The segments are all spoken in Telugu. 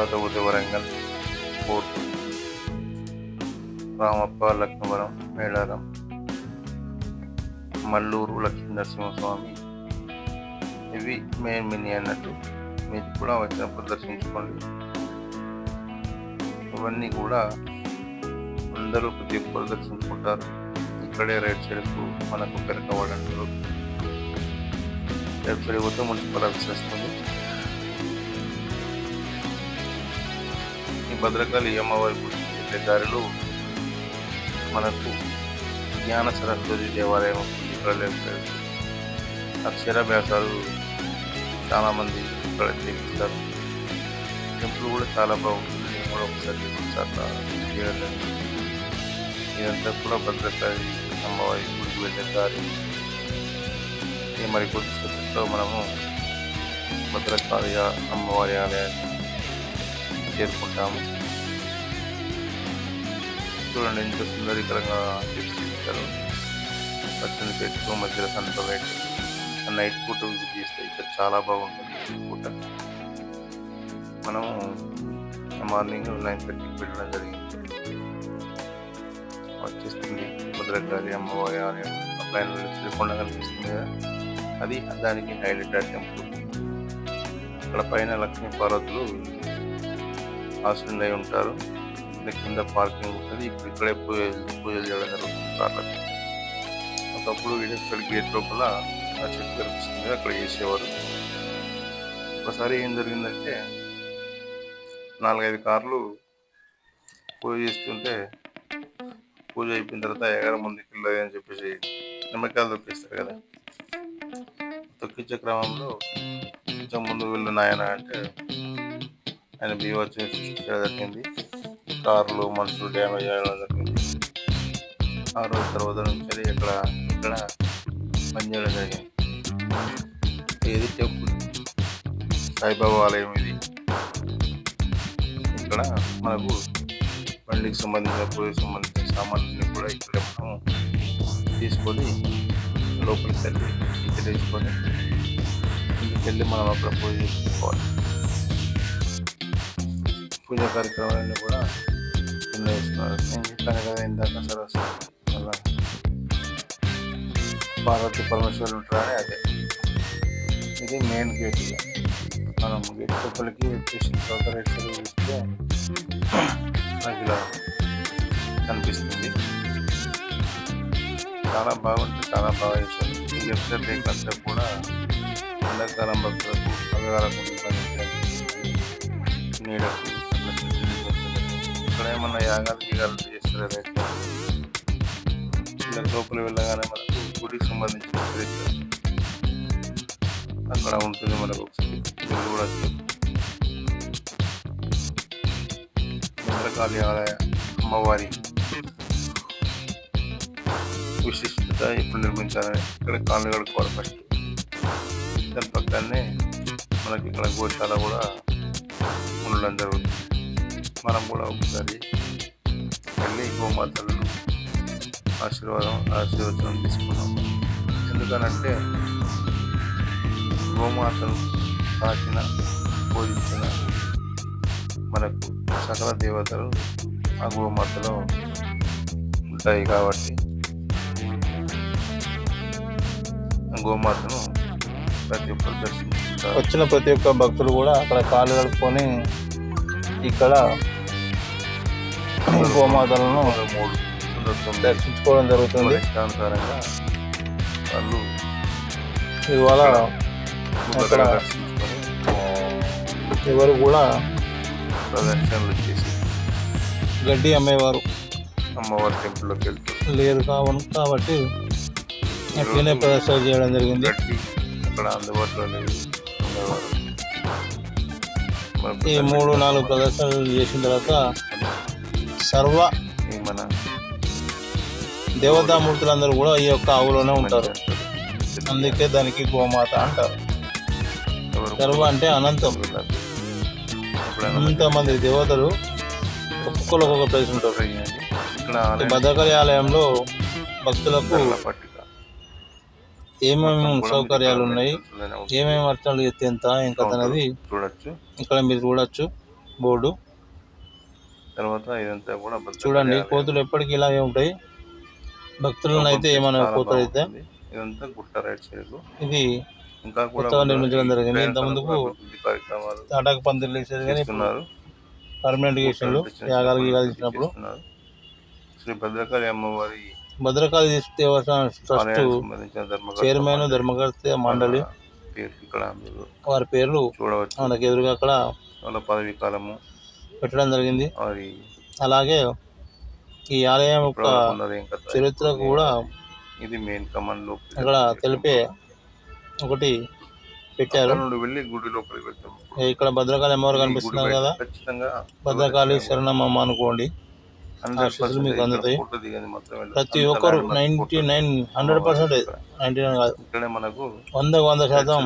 కాకపోతే వరంగల్ కోర్టు రామప్ప లక్ష్మవరం మేడారం మల్లూరు లక్ష్మీ నరసింహస్వామి. ఇవి మెయిన్ మినీ అన్నట్టు. మీరు కూడా వచ్చినప్పుడు దర్శించుకోండి. ఇవన్నీ కూడా అందరూ ప్రతి ఒక్కరు దర్శించుకుంటారు. ఇక్కడే రైట్ సైడ్కు మనకు పెరకవాడంటారు రైట్ సైడ్ పోతే మున్సిపల్ ఆఫీస్ వస్తుంది భద్రకాళి అమ్మవారి గుడికి వెళ్ళే దారిలో మనకు జ్ఞాన సరస్వతి దేవాలయం ఇక్కడ అక్షరాభ్యాసాలు చాలామంది ఇక్కడ చేపిస్తారు. టెంపుల్ కూడా చాలా బాగుంటుంది. నేను కూడా ఒకసారి అట్లా ఇదంతా కూడా భద్రకాళి అమ్మవారి గుడికి వెళ్ళే దారి. ఈ మరి కొద్దిసేపట్లో మనము భద్రకాళి అమ్మవారి ఆలయాన్ని చేరుకుంటాము చూడండి ఎంత సుందరీకరంగా తీర్చిదిద్దారు. పచ్చని చెట్టు మధ్యలో సంత లైట్ నైట్ పూట విజిట్ చేస్తే ఇక్కడ చాలా బాగుంటుంది పూట. మనము మార్నింగ్ నైన్ థర్టీకి వెళ్ళడం జరిగింది. వచ్చేస్తుంది భద్రకాళి అమ్మవారి ఆలయం. పైన శ్రీకొండ కనిపిస్తుంది కదా? అది దానికి హైలైట్ ఆ టెంపుల్. అక్కడ పైన లక్ష్మీ పార్వతులు ఆశ్రయం అయి ఉంటారు. కింద పార్కింగ్ ఉంటుంది. ఇప్పుడు ఇక్కడే పూజలు పూజలు చేయడం జరుగుతుంది కార్లకు ఒకప్పుడు ఇక్కడ గేట్ లోపల ఆ చెట్టు కనిపిస్తుంది. అక్కడ చేసేవారు. ఒకసారి ఏం జరిగిందంటే నాలుగైదు కార్లు పూజ చేస్తుంటే పూజ అయిపోయిన తర్వాత ఎగర ముందుకు వెళ్ళదు అని చెప్పేసి నిమ్మకాయలు తొక్కిస్తారు కదా. తొక్కించే క్రమంలో కొంచెం ముందుకు వెళ్ళిన ఆయన అంటే ఆయన బీవచ్చి జరిగింది. కార్లు మనుషులు డ్యామేజ్ అయ్యడం జరిగింది. ఆ రోజు తర్వాత నుంచి ఇక్కడ ఇక్కడ పనిచేయడం జరిగింది. ఏది టెంపుల్ సాయిబాబా ఆలయం ఇది. ఇక్కడ మనకు బండికి సంబంధించిన పూజకి సంబంధించిన సామాన్లన్నీ కూడా ఇక్కడ మనం తీసుకొని లోపలికి వెళ్ళి తీసుకొని ఇంటికి వెళ్ళి మనం అక్కడ పూజ చేసుకోవాలి. పూజ కార్యక్రమాలన్నీ కూడా నిర్వహిస్తున్నారు. నేను చెప్పాను కదా ఇందాక సరస్వతి అలా పార్వతి పరమేశ్వరులు ఉంటారని అదే. ఇది మెయిన్ గేట్ మనం గేట్ లోపలికి వచ్చేసిన తర్వాత రైట్ సైడ్ చూస్తే మనకి ఇలా కనిపిస్తుంది. చాలా బాగుంటుంది చాలా బాగా చేశారు. ఈ లెఫ్ట్ సైడ్ కూడా ఎండాకాలం భక్తులకు పగగాలకు ఇక్కడ ఏమన్నా యాగాలు గీగాలు చేస్తారు రైట్ ఇలా లోపల వెళ్ళగానే మనకు గుడికి సంబంధించిన ప్రదేశం అక్కడ ఉంటుంది మనకు ఒకసారి వెళ్ళి కూడా భద్రకాళి ఆలయ అమ్మవారి విశిష్టత ఎప్పుడు నిర్మించాలని ఇక్కడ కాళ్ళు కడుక్కోవాలి ఫస్ట్ దాని పక్కనే మనకి ఇక్కడ గోశాల కూడా ఉండడం జరుగుతుంది మనం కూడా ఒకసారి వెళ్ళి గోమాతలను ఆశీర్వాదం ఆశీర్వచనం తీసుకున్నాం ఎందుకనంటే గోమాతను తాకిన పూజించిన మనకు సకల దేవతలు ఆ గోమాతలో ఉంటాయి కాబట్టి ఆ గోమాతను ప్రతి ఒక్కరు దర్శించుకుంటారు. వచ్చిన ప్రతి ఒక్క భక్తులు కూడా అక్కడ కాళ్ళు కడుక్కొని ఇక్కడ గోమాతలను దర్శించుకోవడం జరుగుతుంది. ఇష్టానుసారంగా వాళ్ళు ఇవాళ దర్శించుకొని ఎవరు కూడా ప్రదర్శనలు చేసి గడ్డి అమ్మేవారు. అమ్మవారి టెంపుల్లోకి వెళ్తారు లేరు కావును కాబట్టి అట్లనే ప్రదర్శన చేయడం జరిగింది. అక్కడ అందుబాటులో లేదు ఉండేవారు. ఈ మూడు నాలుగు ప్రదర్శనలు చేసిన తర్వాత సర్వ మన దేవతామూర్తులందరూ కూడా ఈ యొక్క ఆవులోనే ఉంటారు. అందుకే దానికి గోమాత అంటారు. సర్వ అంటే అనంతం. అంతమంది దేవతలు ఒక్కొక్కరు ఒక్కొక్క ప్లేస్ ఉంటారు. భద్రకాళి ఆలయంలో భక్తులకు ఏమేమి సౌకర్యాలు ఉన్నాయి. ఏమేమి అర్చనలు ఎత్తే ఎంత కథ అనేది చూడొచ్చు ఇక్కడ మీరు చూడొచ్చు బోర్డు తర్వాత ఇదంతా కూడా చూడండి. కోతులు ఎప్పటికీ ఇలాగే ఉంటాయి భక్తులను అయితే ఏమైనా కోతులు అయితే. ఇదంతా గుట్ట రైట్ సైడ్ ఇది ఇంకా కూడా నిర్మించడం జరిగింది. అభివృద్ధి కార్యక్రమాలు తాటాకు పందిర్లు వేసేది కానీ పర్మనెంట్ చేసినారు యాగాలు గీగాలు ఇచ్చినప్పుడు. శ్రీ భద్రకాళి అమ్మవారి భద్రకాళి దేవస్థానం ట్రస్ట్ చైర్మన్ మండలి. ధర్మకర్త మండలి. ఇక్కడ మీరు వారి పేర్లు చూడవచ్చు. మనకి ఎదురుగా అక్కడ వాళ్ళ పదవి కాలము పెట్టడం జరిగింది. వారి అలాగే ఈ ఆలయం యొక్క చరిత్ర కూడా ఇది మెయిన్ కమాండ్లో అక్కడ తెలిపే ఒకటి పెట్టారు. నుండి వెళ్ళి గుడి లోపలికి వెళ్తాం. ఇక్కడ భద్రకాళి అమ్మవారు కనిపిస్తున్నారు కదా. ఖచ్చితంగా భద్రకాళి శరణమ్మ అనుకోండి. 100% ఆశీస్సులు మీకు ఇక్కడ అందుతాయి. ఫోటో దిగేది మాత్రం వెళ్ళదు. ప్రతి ఒక్కరు ninety photo. Nine hundred percent ninety nine కాదు. ఇక్కడే మనకు వందకు వంద శాతం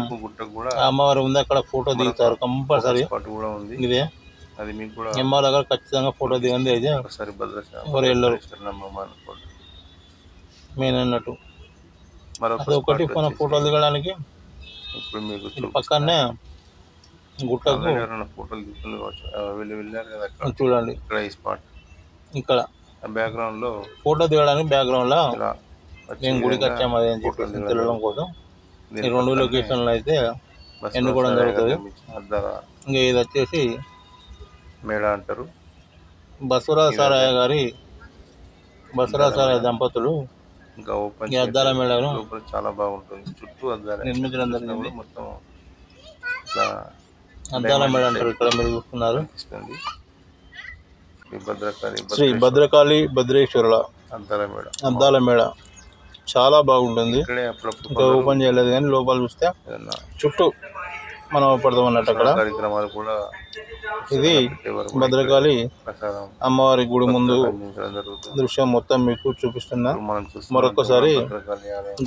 కూడా అమ్మవారు ఉంది అక్కడ ఫోటో దిగుతారు కంపల్సరీ. కూడా ఉంది. ఇదే. అది మీకు కూడా అమ్మవారి దగ్గర ఖచ్చితంగా ఫోటో దిగంది అయితే. ఎవరు వెళ్ళరు. మెయిన్ అన్నట్టు. అది ఒకటి మన ఫోటోలు దిగడానికి. ఇప్పుడు మీకు పక్కనే గుట్టకు. ఫోటోలు తీసుకుని వెళ్ళారు కదా చూడండి. ఇక్కడ ఈ స్పాట్ ఇక్కడ బ్యాక్గ్రౌండ్లో ఫోటో దిగడానికి బ్యాక్గ్రౌండ్లో మేము గుడికి వచ్చాము అది అని చెప్పేసి. తెలియడం కోసం. ఈ రెండు లొకేషన్లు అయితే ఎన్నుకోవడం జరుగుతుంది. ఇంకా ఇది వచ్చేసి మేడ అంటారు. బసవరాజ సారయ్య గారి బసవరాజ సారయ్య దంపతులు ఇంకా ఓపెన్ అద్దాల మేడను చాలా బాగుంటుంది. చుట్టూ అద్దాలు. నిర్మించడం జరిగింది మొత్తం అద్దాల మేడ అంటారు ఇక్కడ మీరు చూస్తున్నారు. శ్రీ భద్రకాళి భద్రేశ్వరుల అద్దాల మేడ అద్దాల మేడ చాలా బాగుంటుంది ఇంకా ఓపెన్ చేయలేదు కానీ లోపల చూస్తే చుట్టూ మనం పడదాం అన్నట్టు అక్కడ. ఇది భద్రకాళి అమ్మవారి గుడి ముందు దృశ్యం మొత్తం మీకు చూపిస్తున్నా. మరొకసారి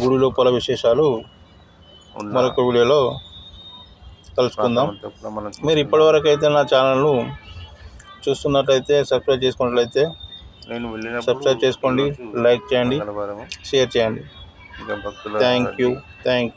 గుడి లోపల విశేషాలు మరొక వీడియోలో కలుసుకుందాం. మీరు ఇప్పటివరకు అయితే నా ఛానల్ను చూస్తున్నట్లయితే సబ్స్క్రైబ్ చేసుకున్నట్లయితే నేను సబ్స్క్రైబ్ చేసుకోండి లైక్ చేయండి షేర్ చేయండి. Thank you thank